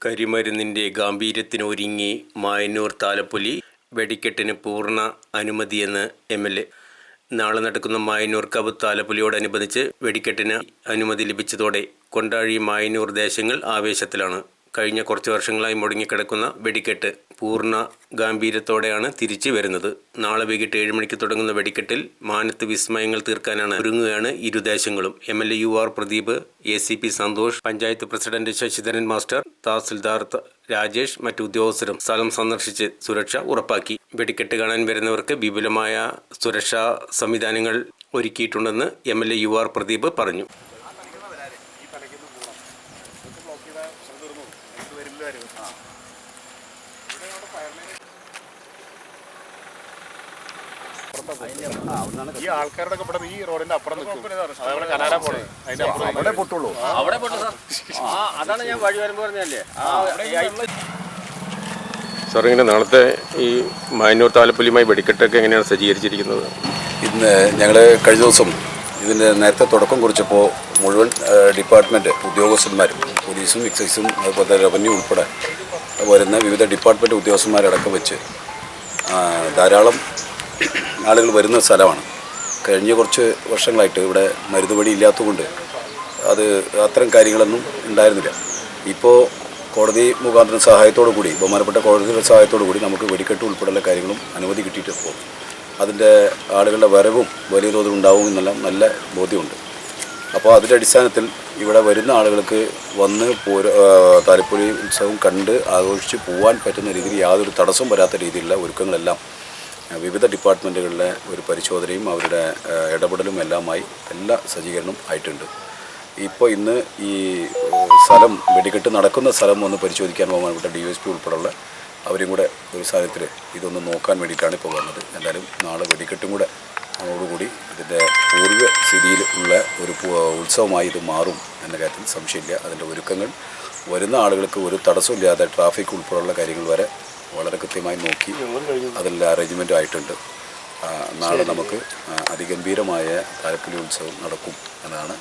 കരിമരുന്നിന്റെ ഗാംഭീര്യത്തിനൊരുങ്ങി മായന്നൂർ താലപ്പൊലി വെടിക്കെട്ടിന് പൂർണ അനുമതിയെന്ന് M L A. നാളെ നടക്കുന്ന മായന്നൂർ കബ് താലപ്പൊലിയോടനുബന്ധിച്ച് വെടിക്കെട്ടിന് അനുമതി ലഭിച്ചതോടെ കൊണ്ടാഴി മായന്നൂർ ദേശങ്ങൾ ആവേശത്തിലാണ്. കഴിഞ്ഞ കുറച്ച് വർഷങ്ങളായി മുടങ്ങിക്കിടക്കുന്ന വെടിക്കെട്ട് പൂർണ ഗാംഭീര്യത്തോടെയാണ് തിരിച്ചു വരുന്നത്. നാളെ വൈകിട്ട് ഏഴ് മണിക്ക് തുടങ്ങുന്ന വെടിക്കെട്ടിൽ മാനത്ത് വിസ്മയങ്ങൾ തീർക്കാനാണ് ഒരുങ്ങുകയാണ് ഇരുദേശങ്ങളും M L A U R Pradeep A C P Santhosh panchayat president Sasidharan master tahsildar Rajesh മറ്റു ഉദ്യോഗസ്ഥരും സ്ഥലം സന്ദർശിച്ച് സുരക്ഷ ഉറപ്പാക്കി. വെടിക്കെട്ട് കാണാൻ വരുന്നവർക്ക് വിപുലമായ സുരക്ഷാ സംവിധാനങ്ങൾ ഒരുക്കിയിട്ടുണ്ടെന്ന് M L A U R Pradeep പറഞ്ഞു. ഈ ആൾക്കാരുടെ ഇവിടെ ഈ റോഡിന്റെ അപ്പുറം നിൽക്കും. അതേപോലെ കനാല പോണേ. അതിന്റെ അപ്പുറം അവിടെ പൊട്ടുള്ളൂ. അവിടെ പൊട്ടു സാർ. ആ അതാണ് ഞാൻ വഴി വരുമ്പോൾ പറഞ്ഞല്ലേ ആ സാർ ഇങ്ങനെ നാളത്തെ ഈ മായന്നൂർ താലപ്പൊലിയുമായി വെടിക്കെട്ടൊക്കെ എങ്ങനെയാണ് സജ്ജീകരിച്ചിരിക്കുന്നത്? ഇന്ന് ഞങ്ങൾ കഴിഞ്ഞ ദിവസം ഇതിന്റെ നേരത്തെ തുടക്കം കുറിച്ചപ്പോൾ മുഴുവൻ ഡിപ്പാർട്ട്മെന്റ് ഉദ്യോഗസ്ഥന്മാരും പോലീസും എക്സൈസും അതുപോലെ റവന്യൂ ഉൾപ്പെടെ വരുന്ന വിവിധ ഡിപ്പാർട്ട്മെന്റ് ഉദ്യോഗസ്ഥന്മാരടക്കം വെച്ച് ധാരാളം ആളുകൾ വരുന്ന സ്ഥലമാണ്. കഴിഞ്ഞ കുറച്ച് വർഷങ്ങളായിട്ട് ഇവിടെ മരുന്ന് പണി ഇല്ലാത്തതുകൊണ്ട് അത് അത്തരം കാര്യങ്ങളൊന്നും ഉണ്ടായിരുന്നില്ല. ഇപ്പോൾ കോടതി മുഖാന്തരം സഹായത്തോടു കൂടി ബഹുമാനപ്പെട്ട കോടതിയുടെ സഹായത്തോടു കൂടി നമുക്ക് വെടിക്കെട്ട് ഉൾപ്പെടെയുള്ള കാര്യങ്ങളും അനുമതി കിട്ടിയിട്ട് പോകും അതിന്റെ ആളുകളുടെ വരവും വലിയ തോതിൽ ഉണ്ടാവും നല്ല ബോധ്യമുണ്ട്. അപ്പോൾ അതിന്റെ അടിസ്ഥാനത്തിൽ ഇവിടെ വരുന്ന ആളുകൾക്ക് വന്ന് പൂര താലപ്പൊലി ഉത്സവം കണ്ട് ആഘോഷിച്ച് പോകാൻ പറ്റുന്ന രീതിയിൽ യാതൊരു തടസ്സവും വരാത്ത രീതിയിലുള്ള ഒരുക്കങ്ങളെല്ലാം വിവിധ ഡിപ്പാർട്ട്മെന്റുകളിലെ ഒരു പരിശോധനയും അവരുടെ ഇടപെടലും എല്ലാമായി എല്ലാ സജ്ജീകരണവും ആയിട്ടുണ്ട്. ഇപ്പോൾ ഇന്ന് ഈ സ്ഥലം വെടിക്കെട്ട് നടക്കുന്ന സ്ഥലം ഒന്ന് പരിശോധിക്കാൻ ബഹുമാനപ്പെട്ട ഡി എസ് പി ഉൾപ്പെടെയുള്ള അവരും കൂടെ ഒരു സാഹചര്യത്തിൽ ഇതൊന്ന് നോക്കാൻ വേണ്ടിയിട്ടാണ് ഇപ്പോൾ വന്നത്. എന്തായാലും നാളെ വെടിക്കെട്ടും കൂടെ അതോടുകൂടി ഇതിന്റെ പൂർവ സ്ഥിതിയിൽ ഉള്ള ഒരു ഉത്സവമായി ഇത് മാറും എന്ന കാര്യത്തിൽ സംശയമില്ല. അതിന്റെ ഒരുക്കങ്ങൾ വരുന്ന ആളുകൾക്ക് ഒരു തടസ്സമില്ലാതെ ട്രാഫിക് ഉൾപ്പെടെയുള്ള കാര്യങ്ങൾ വരെ വളരെ കൃത്യമായി നോക്കി അതിൽ അറേഞ്ച്മെന്റ് ആയിട്ടുണ്ട്. നാളെ നമുക്ക് അതിഗംഭീരമായ താലപ്പൊലി ഉത്സവം നടക്കും എന്നാണ്